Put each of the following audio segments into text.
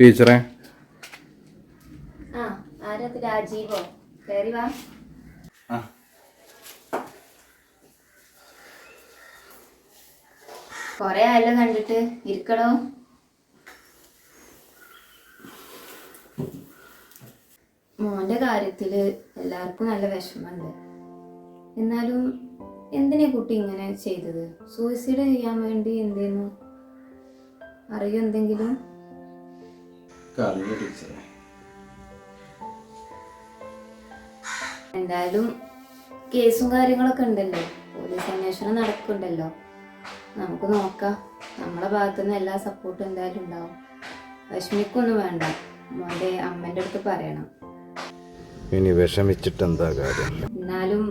ടീച്ചറെ? രാജീവോ. കയറി വാ. കൊറേ ആയല്ലോ കണ്ടിട്ട്. ഇരിക്കണോ മോന്റെ കാര്യത്തിൽ എല്ലാവർക്കും നല്ല വിഷമമുണ്ട് എന്നാലും എന്തിനാ കുട്ടി ഇങ്ങനെ ചെയ്തത്? സൂയിസൈഡ് ചെയ്യാൻ വേണ്ടി എന്തേന്നു? അറിയോ എന്തെങ്കിലും? കറിയ ടീച്ചറെ. എന്തായാലും കേസും കാര്യങ്ങളൊക്കെ ഉണ്ടല്ലോ. പോലീസ് അന്വേഷണം നടക്കുന്നുണ്ടല്ലോ. നമുക്ക് നോക്കാം. നമ്മളെ ഭാഗത്തുനിന്ന് എല്ലാ സപ്പോർട്ടും എന്തായാലും ഉണ്ടാവും. വിഷമിക്കൊന്നും വേണ്ട. മോന്റെ അമ്മേന്റെ അടുത്ത് പറയണം. ഇനി വിഷമിച്ചിട്ട് എന്താ കാര്യം? എന്നാലും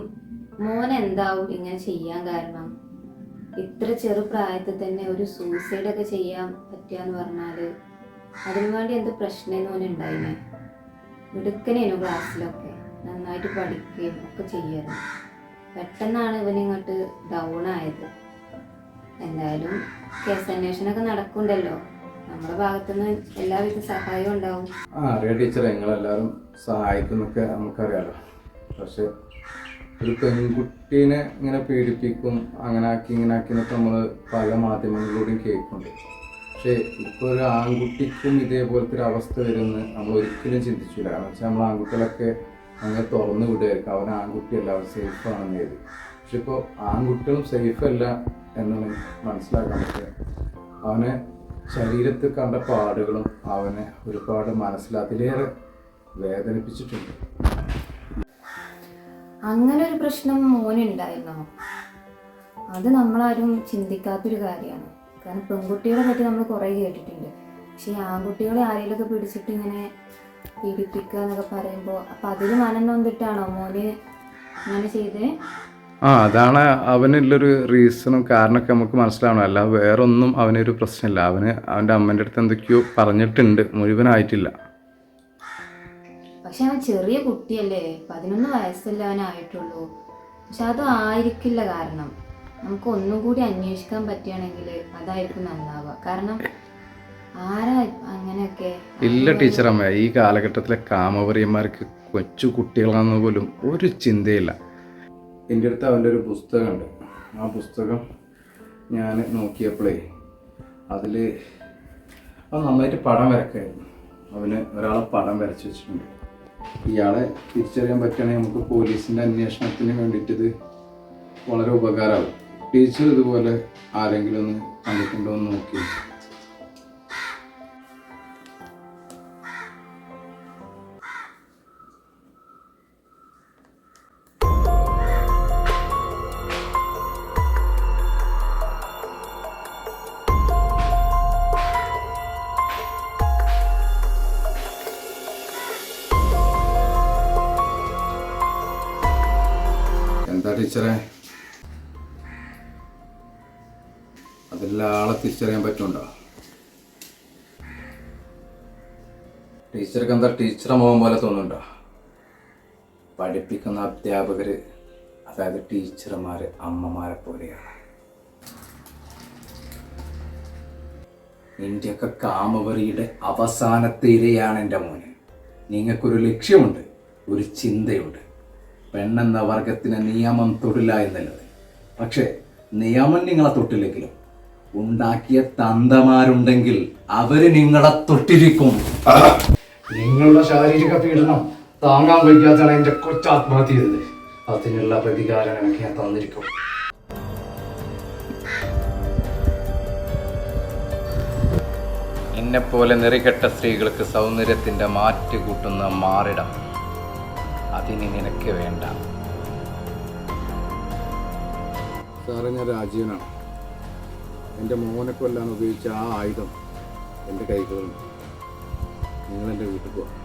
മോൻ എന്താവും ഇങ്ങനെ ചെയ്യാൻ കാരണം? ഇത്ര ചെറു പ്രായത്തിൽ തന്നെ ഒരു സൂയിസൈഡ് ഒക്കെ ചെയ്യാൻ പറ്റുകയെന്ന് പറഞ്ഞാൽ അതിനു വേണ്ടി എന്ത് പ്രശ്നമെന്ന് ഓന് ഉണ്ടായിനെ മിടുക്കനേനു ക്ലാസ്സിലൊക്കെ. നന്നായിട്ട് പഠിക്കുകയും ഒക്കെ ചെയ്യായിരുന്നു. പെട്ടെന്നാണ് ഇവൻ ഇങ്ങോട്ട് ഡൗൺ ആയത്. എന്തായാലും കേസ് അന്വേഷണമൊക്കെ നടക്കുന്നുണ്ടല്ലോ നമ്മുടെ ഭാഗത്തുനിന്ന് എല്ലാവിധ സഹായവും ഉണ്ടാവും. ആ അറിയാം ടീച്ചറെ. നിങ്ങളെല്ലാവരും സഹായിക്കുന്നൊക്കെ നമുക്കറിയാലോ. പക്ഷെ ഒരു പെൺകുട്ടീനെ ഇങ്ങനെ പീഡിപ്പിക്കും അങ്ങനെ ആക്കി ഇങ്ങനെ ആക്കി എന്നൊക്കെ നമ്മൾ പല മാധ്യമങ്ങളിലൂടെയും കേൾക്കുന്നുണ്ട്. പക്ഷേ ഇപ്പൊ ഒരു ആൺകുട്ടിക്കും ഇതേപോലത്തെ ഒരു അവസ്ഥ വരുന്ന നമ്മൾ ഒരിക്കലും ചിന്തിച്ചില്ല. കാരണം വെച്ചാൽ നമ്മൾ ആൺകുട്ടികളൊക്കെ അങ്ങനെ തുറന്നു വിടുകയായിരിക്കും അവൻ ആൺകുട്ടിയല്ല അവൻ സേഫ് ആണെന്ന് കരുതി. പക്ഷെ ഇപ്പോൾ ആൺകുട്ടികളും സേഫ് അല്ല എന്നാണ് മനസ്സിലാക്കാൻ പറ്റുക. അവനെ ശരീരത്തിൽ കണ്ട പാടുകളും അവനെ ഒരുപാട് മനസ്സിലതിലേറെ വേദനിപ്പിച്ചിട്ടുണ്ട്. അങ്ങനെ ഒരു പ്രശ്നം മോനുണ്ടായിരുന്നോ? അത് നമ്മളാരും ചിന്തിക്കാത്തൊരു കാര്യമാണ്. കാരണം പെൺകുട്ടികളെ പറ്റി നമ്മൾ കുറേ കേട്ടിട്ടുണ്ട്. പക്ഷേ ഈ ആൺകുട്ടികളെ ആരെങ്കിലുമൊക്കെ പിടിച്ചിട്ട് ഇങ്ങനെ പീഡിപ്പിക്കുക എന്നൊക്കെ പറയുമ്പോൾ അപ്പം അതിൽ മനം നൊന്നിട്ടാണോ മോന് അങ്ങനെ ചെയ്തേ? ആ അതാണ് അവനുള്ളൊരു റീസണും കാരണമൊക്കെ നമുക്ക് മനസ്സിലാവണം. അല്ല വേറെ ഒന്നും അവനൊരു പ്രശ്നമില്ല. അവന് അവന്റെ അമ്മേന്റെ അടുത്ത് എന്തൊക്കെയോ പറഞ്ഞിട്ടുണ്ട്. മുഴുവനായിട്ടില്ല. പക്ഷെ അവൻ ചെറിയ കുട്ടിയല്ലേ. പതിനൊന്ന് വയസ്സല്ലേ അവനായിട്ടുള്ളൂ. പക്ഷെ അത് ആയിരിക്കില്ല കാരണം. നമുക്ക് ഒന്നും കൂടി അന്വേഷിക്കാൻ പറ്റുകയാണെങ്കിൽ അതായിരിക്കും നന്നാവുക. കാരണം ആരാ അങ്ങനെയൊക്കെ ഇല്ല ടീച്ചറമ്മ ഈ കാലഘട്ടത്തിലെ കാമവറിയന്മാർക്ക് കൊച്ചു കുട്ടികളാണെന്ന് പോലും ഒരു ചിന്തയില്ല. എന്റെ അടുത്ത് അവന്റെ ഒരു പുസ്തകമുണ്ട്. ആ പുസ്തകം ഞാൻ നോക്കിയപ്പോഴേ അതിൽ അവൻ നന്നായിട്ട് പടം വരക്കായിരുന്നു അവന് ഒരാളെ പടം വരച്ചു വെച്ചിട്ടുണ്ട്. ഇയാളെ തിരിച്ചറിയാൻ പറ്റുകയാണെങ്കിൽ നമുക്ക് പോലീസിന്റെ അന്വേഷണത്തിന് വേണ്ടിയിട്ട് ഇത് വളരെ ഉപകാരമാകും ടീച്ചർ ഇതുപോലെ ആരെങ്കിലും ഒന്ന് കണ്ടിട്ടുണ്ടോ എന്ന് നോക്കി എന്താ ടീച്ചറെ? അതിലുള്ള ആളെ തിരിച്ചറിയാൻ പറ്റുണ്ടോ ടീച്ചർക്ക് എന്താ ടീച്ചറെ മുഖം പോലെ തോന്നുന്നുണ്ടോ? പഠിപ്പിക്കുന്ന അധ്യാപകര് അതായത് ടീച്ചർമാര് അമ്മമാരെ പോലെയാണ്. ഇന്ത്യയ്ക്ക് കാമവറിയുടെ അവസാനത്തെ ഇരയാണ് എന്റെ മോന്. നിങ്ങൾക്കൊരു ലക്ഷ്യമുണ്ട് ഒരു ചിന്തയുണ്ട്. പെണ്ണെന്ന വർഗത്തിന് നിയമം തൊടില്ല എന്നുള്ളത്. പക്ഷേ നിയമം നിങ്ങളെ തൊട്ടില്ലെങ്കിലും ഉണ്ടാക്കിയ തന്തമാരുണ്ടെങ്കിൽ അവർ നിങ്ങളെ തൊട്ടിരിക്കും. നിങ്ങളുടെ ശാരീരിക പീഡനം താങ്ങാൻ വയ്ക്കാത്താണ് എന്റെ കൊച്ചാത്മഹത്യ ചെയ്തത്. അതിനുള്ള പ്രതികാരം എനിക്ക് ഞാൻ തന്നിരിക്കും. എന്നെപ്പോലെ നിറികെട്ട സ്ത്രീകൾക്ക് സൗന്ദര്യത്തിന്റെ മാറ്റ് കൂട്ടുന്ന മാറിടം. അതിന് നിനക്ക് വേണ്ട. സാറേ ഞാൻ രാജീവനാണ്. എന്റെ മോനെ കൊല്ലാൻ ഉപയോഗിച്ച ആ ആയുധം എന്റെ കൈകളിൽ നിങ്ങളെന്റെ വീട്ടിൽ കാണാം